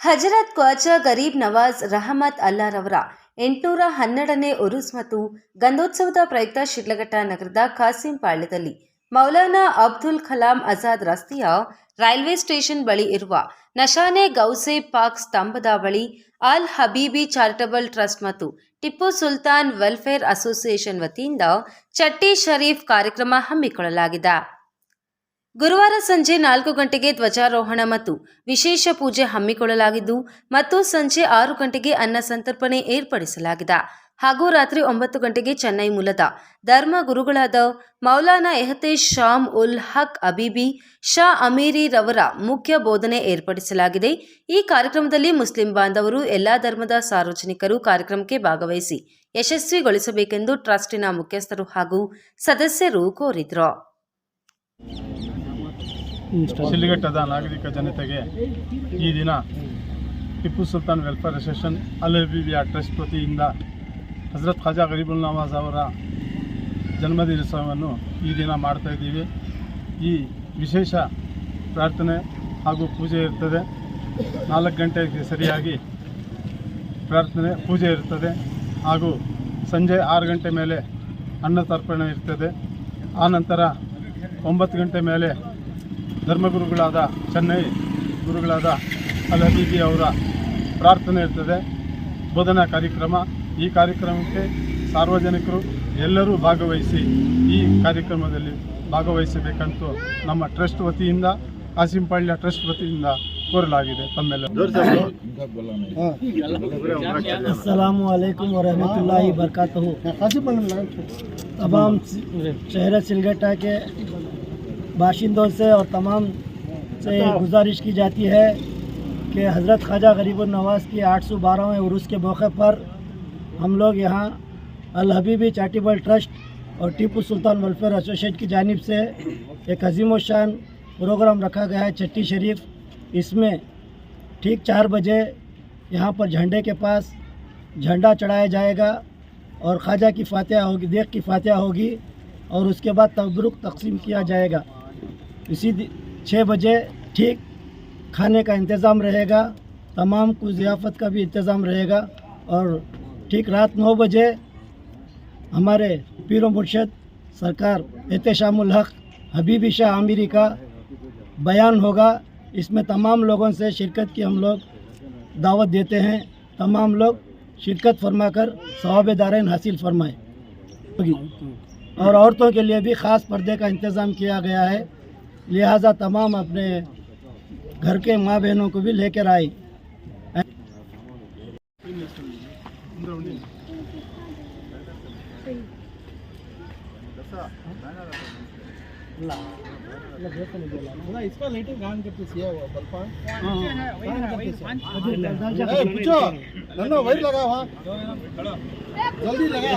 ಹಜರತ್ ಖ್ವಾಜಾ ಗರೀಬ್ ನವಾಜ್ ರಹಮತ್ ಅಲ್ಲಾರವರ ಎಂಟುನೂರ ಹನ್ನೆರಡನೇ ಉರುಸ್ ಮತ್ತು ಗಂಧೋತ್ಸವದ ಪ್ರಯುಕ್ತ ಶಿಡ್ಲಘಟ್ಟ ನಗರದ ಖಾಸಿಂ ಪಾಳ್ಯದಲ್ಲಿ ಮೌಲಾನಾ ಅಬ್ದುಲ್ ಕಲಾಂ ಆಜಾದ್ ರಸ್ತೆಯ ರೈಲ್ವೆ ಸ್ಟೇಷನ್ ಬಳಿ ಇರುವ ನಶಾನೆ ಗೌಸೆ ಪಾಕ್ ಸ್ತಂಭದ ಬಳಿ ಅಲ್ ಹಬೀಬಿ ಚಾರಿಟಬಲ್ ಟ್ರಸ್ಟ್ ಮತ್ತು ಟಿಪ್ಪು ಸುಲ್ತಾನ್ ವೆಲ್ಫೇರ್ ಅಸೋಸಿಯೇಷನ್ ವತಿಯಿಂದ ಚಟ್ಟಿ ಶರೀಫ್ ಕಾರ್ಯಕ್ರಮ ಹಮ್ಮಿಕೊಳ್ಳಲಾಗಿದೆ. ಗುರುವಾರ ಸಂಜೆ ನಾಲ್ಕು ಗಂಟೆಗೆ ಧ್ವಜಾರೋಹಣ ಮತ್ತು ವಿಶೇಷ ಪೂಜೆ ಹಮ್ಮಿಕೊಳ್ಳಲಾಗಿದ್ದು, ಮತ್ತು ಸಂಜೆ ಆರು ಗಂಟೆಗೆ ಅನ್ನ ಸಂತರ್ಪಣೆ ಏರ್ಪಡಿಸಲಾಗಿದೆ. ಹಾಗೂ ರಾತ್ರಿ ಒಂಬತ್ತು ಗಂಟೆಗೆ ಚೆನ್ನೈ ಮೂಲದ ಧರ್ಮ ಗುರುಗಳಾದ ಮೌಲಾನಾ ಎಹತೇಶ್ ಶಾಮ್ ಉಲ್ ಹಕ್ ಅಬೀಬಿ, ಶಾ ಅಮೀರಿ ರವರ ಮುಖ್ಯ ಬೋಧನೆ ಏರ್ಪಡಿಸಲಾಗಿದೆ. ಈ ಕಾರ್ಯಕ್ರಮದಲ್ಲಿ ಮುಸ್ಲಿಂ ಬಾಂಧವರು ಎಲ್ಲಾ ಧರ್ಮದ ಸಾರ್ವಜನಿಕರು ಕಾರ್ಯಕ್ರಮಕ್ಕೆ ಭಾಗವಹಿಸಿ ಯಶಸ್ವಿಗೊಳಿಸಬೇಕೆಂದು ಟ್ರಸ್ಟಿನ ಮುಖ್ಯಸ್ಥರು ಹಾಗೂ ಸದಸ್ಯರು ಕೋರಿದ್ರು. ಶಿಲ್ಘಟ್ಟದ ನಾಗರಿಕ ಜನತೆಗೆ ಈ ದಿನ ಟಿಪ್ಪು ಸುಲ್ತಾನ್ ವೆಲ್ಫೇರ್ ಅಸೋಸಿಯೇಷನ್ ಅಲ್ ಹಬೀಬಿಯ ಟ್ರಸ್ಟ್ ವತಿಯಿಂದ ಹಜರತ್ ಖಾಜಾ ಗರೀಬುಲ್ ನವಾಜ್ ಅವರ ಜನ್ಮದಿನೋತ್ಸವವನ್ನು ಈ ದಿನ ಮಾಡ್ತಾ ಇದ್ದೀವಿ. ಈ ವಿಶೇಷ ಪ್ರಾರ್ಥನೆ ಹಾಗೂ ಪೂಜೆ ಇರ್ತದೆ. ನಾಲ್ಕು ಗಂಟೆಗೆ ಸರಿಯಾಗಿ ಪ್ರಾರ್ಥನೆ, ಪೂಜೆ ಇರ್ತದೆ. ಹಾಗೂ ಸಂಜೆ ಆರು ಗಂಟೆ ಮೇಲೆ ಅನ್ನ ತರ್ಪಣೆ ಇರ್ತದೆ. ಆನಂತರ ಒಂಬತ್ತು ಗಂಟೆ ಮೇಲೆ ಧರ್ಮಗುರುಗಳಾದ ಚೆನ್ನೈ ಗುರುಗಳಾದ ಅಲ್ ಹಬೀಬಿ ಅವರ ಪ್ರಾರ್ಥನೆ ಇರ್ತದೆ ಬೋಧನಾ ಕಾರ್ಯಕ್ರಮ ಈ ಕಾರ್ಯಕ್ರಮಕ್ಕೆ ಸಾರ್ವಜನಿಕರು ಎಲ್ಲರೂ ಭಾಗವಹಿಸಿ ಈ ಕಾರ್ಯಕ್ರಮದಲ್ಲಿ ಭಾಗವಹಿಸಬೇಕಂತೂ ನಮ್ಮ ಟ್ರಸ್ಟ್ ವತಿಯಿಂದ ಕಾಸಿಂಪಾಳ್ಯ ಟ್ರಸ್ಟ್ ವತಿಯಿಂದ ಕೋರಲಾಗಿದೆ ತಮ್ಮೆಲ್ಲ असलकम वरहमल वरक तमाम शहर सिलगट्टा के باشندوں سے اور تمام سے اچھا۔ گزارش کی جاتی ہے کہ حضرت خواجہ غریب النواز کی آٹھ سو بارہویں عروس کے موقع پر ہم لوگ یہاں الحبیبی چیریٹیبل ٹرسٹ اور ٹیپو سلطان ویلفیئر ایسوسیشن کی جانب سے ایک عظیم و شان پروگرام رکھا گیا ہے چٹی شریف۔ اس میں ٹھیک چار بجے یہاں پر جھنڈے کے پاس جھنڈا چڑھایا جائے گا اور خواجہ کی فاتحہ ہوگی دیکھ کی فاتحہ ہوگی اور اس کے بعد تبرک تقسیم کیا جائے گا۔ اسی چھ بجے ٹھیک کھانے کا انتظام رہے گا، تمام کو ضیافت کا بھی انتظام رہے گا اور ٹھیک رات نو بجے ہمارے پیر و مرشد سرکار احتشام الحق حبیبی شاہ عامری کا بیان ہوگا۔ اس میں تمام لوگوں سے شرکت کی ہم لوگ دعوت دیتے ہیں۔ تمام لوگ شرکت فرما کر ثواب دارین حاصل فرمائیں۔ اور عورتوں کے لیے بھی خاص پردے کا انتظام کیا گیا ہے۔ لہٰذا تمام اپنے گھر کے ماں بہنوں کو بھی لے کر آئی۔ جلدی لگا